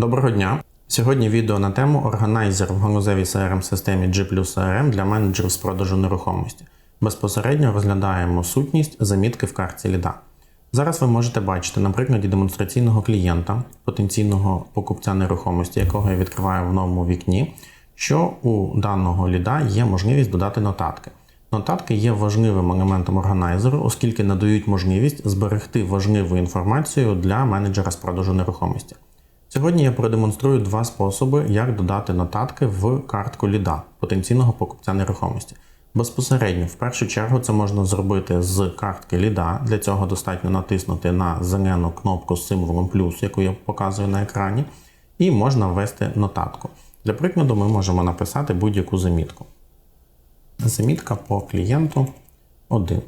Доброго дня! Сьогодні відео на тему органайзер в ганузевій crm системі G CRM для менеджерів з продажу нерухомості. Безпосередньо розглядаємо сутність замітки в картці ліда. Зараз ви можете бачити на прикладі демонстраційного клієнта, потенційного покупця нерухомості, якого я відкриваю в новому вікні, що у даного ліда є можливість додати нотатки. Нотатки є важливим елементом органайзеру, оскільки надають можливість зберегти важливу інформацію для менеджера з продажу нерухомості. Сьогодні я продемонструю два способи, як додати нотатки в картку ліда потенційного покупця нерухомості. Безпосередньо, в першу чергу, це можна зробити з картки ліда. Для цього достатньо натиснути на зелену кнопку з символом плюс, яку я показую на екрані, і можна ввести нотатку. Для прикладу, ми можемо написати будь-яку замітку. Замітка по клієнту 1.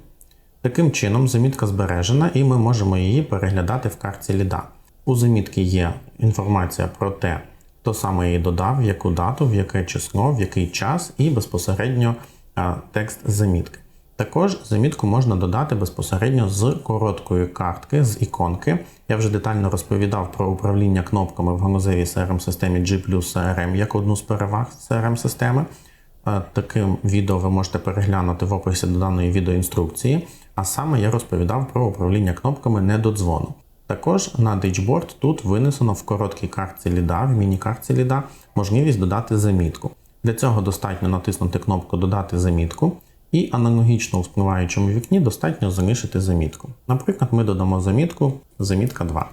Таким чином, замітка збережена, і ми можемо її переглядати в картці ліда. У замітки є інформація про те, хто саме її додав, в яку дату, в яке число, в який час, і безпосередньо текст замітки. Також замітку можна додати безпосередньо з короткої картки, з іконки. Я вже детально розповідав про управління кнопками в ганузевій crm системі G CRM як одну з переваг crm системи Таким відео ви можете переглянути в описі до даної відеоінструкції. А саме я розповідав про управління кнопками не до дзвону. Також на Dashboard тут винесено в короткій картці ліда, в міні-картці ліда, можливість додати замітку. Для цього достатньо натиснути кнопку Додати замітку, і аналогічно у спливаючому вікні достатньо залишити замітку. Наприклад, ми додамо замітку замітка 2.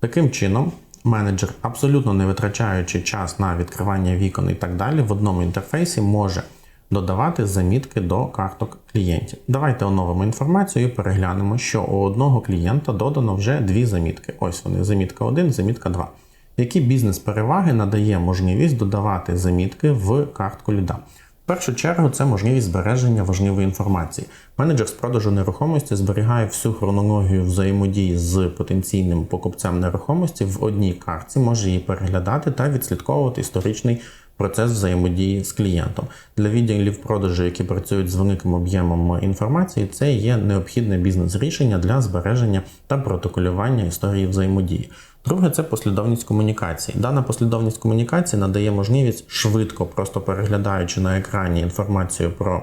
Таким чином, менеджер, абсолютно не витрачаючи час на відкривання вікон і так далі, в одному інтерфейсі може додавати замітки до карток клієнтів. Давайте оновимо інформацію і переглянемо, що у одного клієнта додано вже дві замітки. Ось вони, замітка 1, замітка 2. Які бізнес-переваги надає можливість додавати замітки в картку ліда? В першу чергу це можливість збереження важливої інформації. Менеджер з продажу нерухомості зберігає всю хронологію взаємодії з потенційним покупцем нерухомості в одній картці, може її переглядати та відслідковувати історичний процес взаємодії з клієнтом. Для відділів продажу, які працюють з великим об'ємом інформації, це є необхідне бізнес-рішення для збереження та протоколювання історії взаємодії. Друге, це послідовність комунікації. Дана послідовність комунікації надає можливість швидко, просто переглядаючи на екрані інформацію про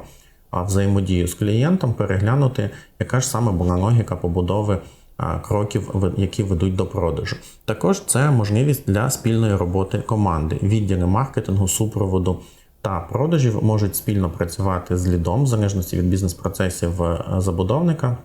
взаємодію з клієнтом, переглянути, яка ж саме була логіка побудови кроків, які ведуть до продажу. Також це можливість для спільної роботи команди. Відділи маркетингу, супроводу та продажів можуть спільно працювати з лідом, в залежності від бізнес-процесів е, забудовника.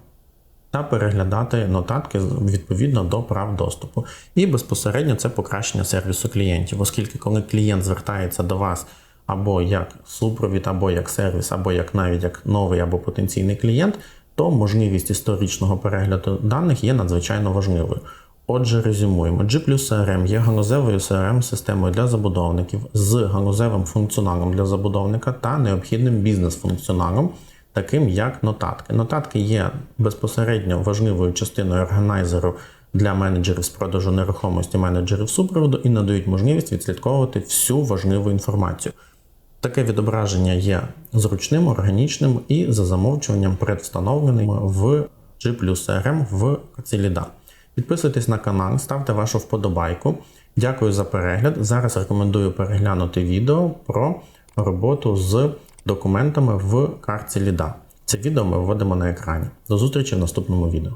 Та переглядати нотатки відповідно до прав доступу. І безпосередньо це покращення сервісу клієнтів, оскільки, коли клієнт звертається до вас або як супровід, або як сервіс, або як навіть як новий або потенційний клієнт, то можливість історичного перегляду даних є надзвичайно важливою. Отже, резюмуємо, G CRM є ганузевою crm системою для забудовників з ганузевим функціоналом для забудовника та необхідним бізнес-функціоналом, таким як нотатки. Нотатки є безпосередньо важливою частиною органайзеру для менеджерів з продажу нерухомості, менеджерів супроводу і надають можливість відслідковувати всю важливу інформацію. Таке відображення є зручним, органічним і за замовчуванням предвстановленим в G CRM в Каціліда. Підписуйтесь на канал, ставте вашу вподобайку. Дякую за перегляд. Зараз рекомендую переглянути відео про роботу з документами в картці ліда. Це відео ми вводимо на екрані. До зустрічі в наступному відео.